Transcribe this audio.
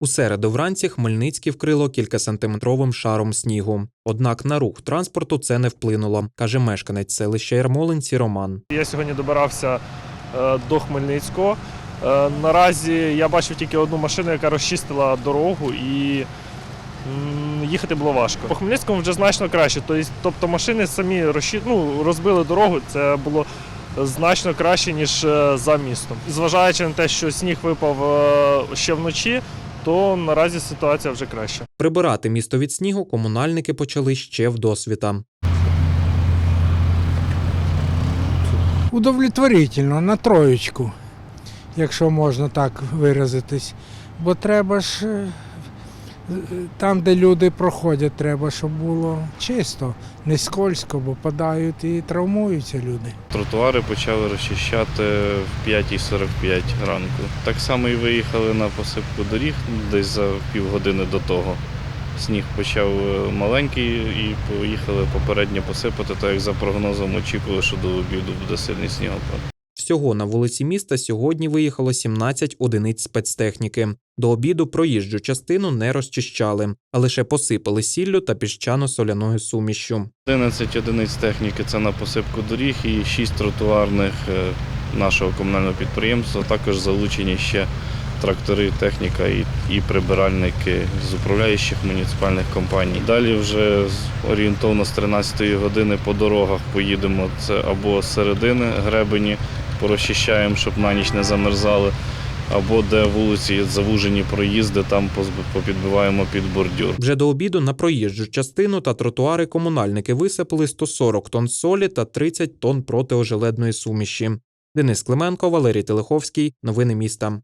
У середу вранці Хмельницький вкрило кількасантиметровим шаром снігу. Однак на рух транспорту це не вплинуло, каже мешканець селища Ярмолинці Роман. Я сьогодні добирався е, до Хмельницького. Е, Наразі я бачив тільки одну машину, яка розчистила дорогу і їхати було важко. По Хмельницькому вже значно краще. Тобто, машини самі ну, розбили дорогу. Це було значно краще, ніж е, за містом. Зважаючи на те, що сніг випав ще вночі, то наразі ситуація вже краща. Прибирати місто від снігу комунальники почали ще в досвіта. удовлетворительно на троєчку, якщо можна так виразитись. Бо треба ж е, там, де люди проходять, треба, щоб було чисто, не скользко, бо падають і травмуються люди. Тротуари почали розчищати в 5.45 ранку. Так само і виїхали на посипку доріг десь за півгодини до того. Сніг почав е, маленький і поїхали попередньо посипати, так як за прогнозом очікували, що до обіду буде сильний снігопад. Всього на вулиці міста сьогодні виїхало 17 одиниць спецтехніки. До обіду проїжджу частину не розчищали, а лише посипали сіллю та піщано-соляною сумішшю. 11 одиниць техніки це на посипку доріг і 6 тротуарних е, нашого комунального підприємства. Також залучені ще трактори, техніка і, і прибиральники з управляючих муніципальних компаній. Далі вже орієнтовно з 13 години по дорогах поїдемо. Це або середини гребені, порозчищаємо, щоб на ніч не замерзали, або де вулиці завужені проїзди, там попідбиваємо під бордюр. Вже до обіду на проїжджу частину та тротуари комунальники висипали 140 тонн солі та 30 тонн протиожеледної суміші. Денис Клименко, Валерій Телеховський. Новини міста.